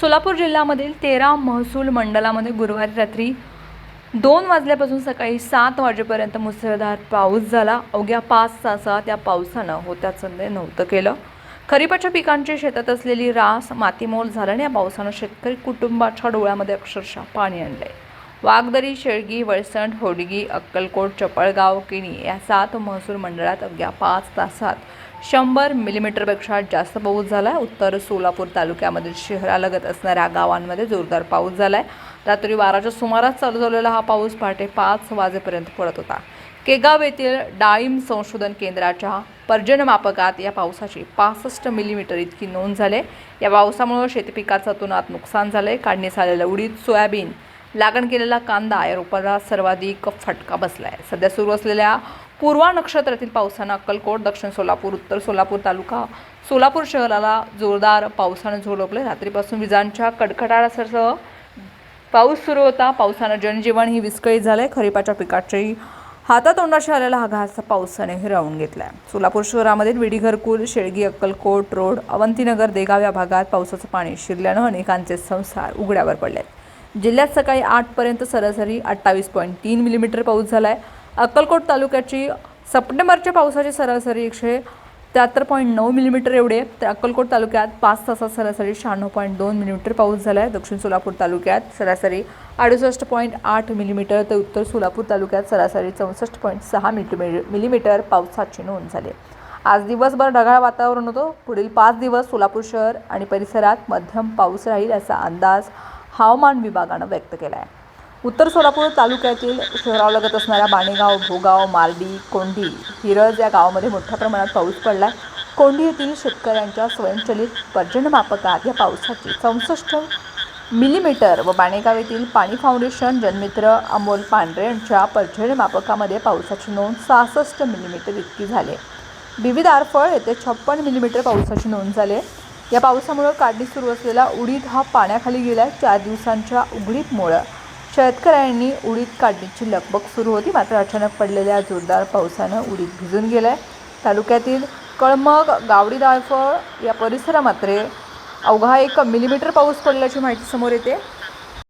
सोलापूर जिल्ह्यामधील तेरा महसूल मंडळामध्ये गुरुवारी रात्री दोन वाजल्यापासून सकाळी सात वाजेपर्यंत मुसळधार पाऊस झाला. अवघ्या पाच तासात या पावसानं होत्याचं नव्हतं केलं. खरीपाच्या पिकांची शेतात असलेली रास मातीमोल झाल्याने या पावसानं शेतकरी कुटुंबाच्या डोळ्यामध्ये अक्षरशः पाणी आणलं आहे वाघदरी शेळगी वळसण होडगी अक्कलकोट चपळगाव किणी या सात महसूल मंडळात अवघ्या पाच तासात शंभर मिलीमीटरपेक्षा जास्त पाऊस झाला आहे उत्तर सोलापूर तालुक्यामधील शहरालगत असणाऱ्या गावांमध्ये जोरदार पाऊस झाला आहे रात्री बाराच्या सुमारास चालू झालेला हा पाऊस पहाटे पाच वाजेपर्यंत पडत होता. केगाव येथील डाळिंब संशोधन केंद्राच्या पर्जनमापकात या पावसाची पासष्ट मिलीमीटर इतकी नोंद झाली या पावसामुळे शेतीपिकाचं तुनात नुकसान झालं आहे काढणी आलेलं उडीद सोयाबीन लागण केलेला कांदा या रोपाला सर्वाधिक फटका बसला आहे सध्या सुरू असलेल्या पूर्वा नक्षत्रातील पावसानं अक्कलकोट दक्षिण सोलापूर उत्तर सोलापूर तालुका सोलापूर शहराला जोरदार पावसानं झोडपले. रात्रीपासून विजांच्या कडकडाटासह पाऊस सुरू होता. पावसानं जनजीवन ही विस्कळीत झालं आहे खरीपाच्या पिकाची हातातोंडाशी आलेला हा घास पावसाने हिरावून आहे सोलापूर शहरामधील विडी घरकुल शेळगी अक्कलकोट रोड अवंतीनगर देगाव या भागात पावसाचं पाणी शिरल्यानं अनेकांचे संसार उघड्यावर पडले आहेत जिल्ह्यात सकाळी आठपर्यंत सरासरी अठ्ठावीस पॉईंट तीन मिलीमीटर पाऊस झाला आहे अक्कलकोट तालुक्याची सप्टेंबरच्या पावसाची सरासरी एकशे त्र्याहत्तर पॉईंट नऊ मिलीमीटर एवढे. तर अक्कलकोट तालुक्यात पाच तासात सरासरी शहाण्णव पॉईंट दोन मिलीमीटर पाऊस झाला आहे दक्षिण सोलापूर तालुक्यात सरासरी अडुसष्ट पॉईंट आठ मिलीमीटर तर उत्तर सोलापूर तालुक्यात सरासरी चौसष्ट पॉईंट सहा मिलीमी मिलीमीटर पावसाची नोंद झाली. आज दिवसभर ढगाळ वातावरण होतं. पुढील पाच दिवस सोलापूर शहर आणि परिसरात मध्यम पाऊस राहील असा अंदाज हवामान विभागानं व्यक्त केला आहे उत्तर सोलापूर तालुक्यातील शहरालगत असणाऱ्या बाणेगाव भोगाव मार्डी कोंढी हिरज या गावामध्ये मोठ्या प्रमाणात पाऊस पडला आहे कोंढी येथील शेतकऱ्यांच्या स्वयंचलित पर्जन्यमापकात या पावसाची चौसष्ट मिलीमीटर व बाणेगाव येथील पाणी फाउंडेशन जनमित्र अमोल पांढरे यांच्या पर्जन्यमापकामध्ये पावसाची नोंद सहासष्ट मिलीमीटर इतकी झाली विविध आरफळ येथे छप्पन मिलीमीटर पावसाची नोंद झाली आहे. या पावसामुळं काढणी सुरू असलेला उडीद हा पाण्याखाली गेला चार दिवसांच्या उघडीतमुळं शेतकऱ्यांनी उडीद काढणीची लगबग सुरू होती. मात्र अचानक पडलेल्या जोरदार पावसानं उडीद भिजून गेलाय. तालुक्यातील कळमग गावडी दाळफळ या परिसरात मात्र अवघा एक मिलीमीटर पाऊस पडल्याची माहिती समोर येते.